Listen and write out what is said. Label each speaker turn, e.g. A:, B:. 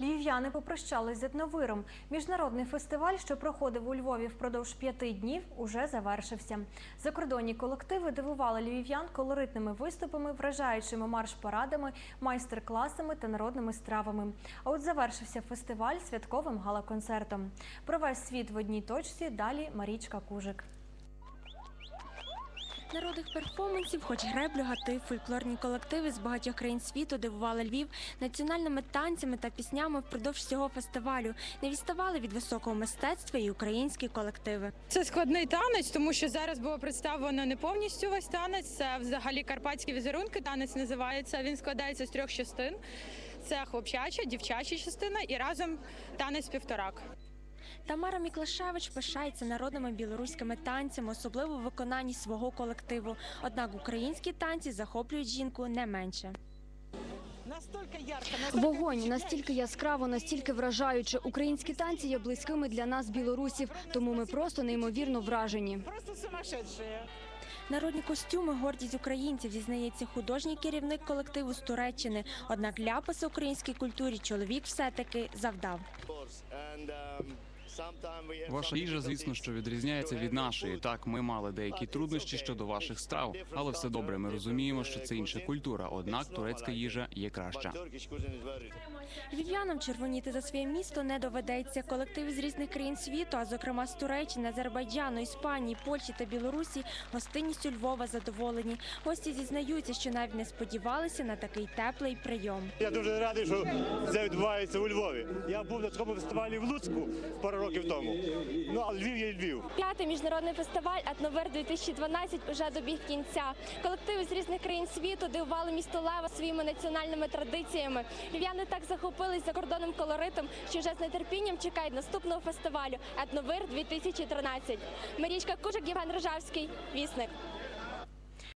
A: Львів'яни попрощались з етновиром. Міжнародний фестиваль, що проходив у Львові впродовж п'яти днів, уже завершився. Закордонні колективи дивували львів'ян колоритними виступами, вражаючими марш-парадами, майстер-класами та народними стравами. А от завершився фестиваль святковим гала-концертом. Про весь світ в одній точці далі Марічка Кужик.
B: Народних перформансів, хоч греблю, гати, фольклорні колективи з багатьох країн світу дивували Львів національними танцями та піснями впродовж всього фестивалю. Не відставали від високого мистецтва і українські колективи.
C: Це складний танець, тому що зараз було представлено не повністю весь танець. Це взагалі карпатські візерунки. Танець називається. Він складається з трьох частин. Це хлопчача, дівчача частина і разом танець півторак.
B: Тамара Міклашевич пишається народними білоруськими танцями, особливо в виконанні свого колективу. Однак українські танці захоплюють жінку не менше.
D: Настільки ярко, настільки
E: Вогонь настільки яскраво, настільки вражаюче. Українські танці є близькими для нас, білорусів, тому ми просто неймовірно вражені.
D: просто сумасшедшие.
B: Народні костюми гордість українців, зізнається художній керівник колективу з Туреччини. Однак ляпаси українській культурі чоловік все-таки завдав.
F: Ваша їжа, звісно, що відрізняється від нашої. Так, ми мали деякі труднощі щодо ваших страв, але все добре. Ми розуміємо, що це інша культура. Однак турецька їжа є краща.
B: Львів'янам червоніти за своє місто не доведеться. Колективи з різних країн світу, а зокрема з Туреччини, Азербайджану, Іспанії, Польщі та Білорусі, гостинністю Львова задоволені. Гості зізнаються, що навіть не сподівалися на такий теплий прийом.
G: Я дуже радий, що це відбувається у Львові. Я був на такому фестивалі в Луцьку пару років тому. Ну а Львів є Львів.
B: П'ятий міжнародний фестиваль «Етновир 2012 уже добіг кінця. Колективи з різних країн світу дивували місто Лева своїми національними традиціями. Львів'яни так захопились закордонним колоритом, що вже з нетерпінням чекають наступного фестивалю «Етновир 2013. Марічка Кужик, Євген Рожавський, Вісник.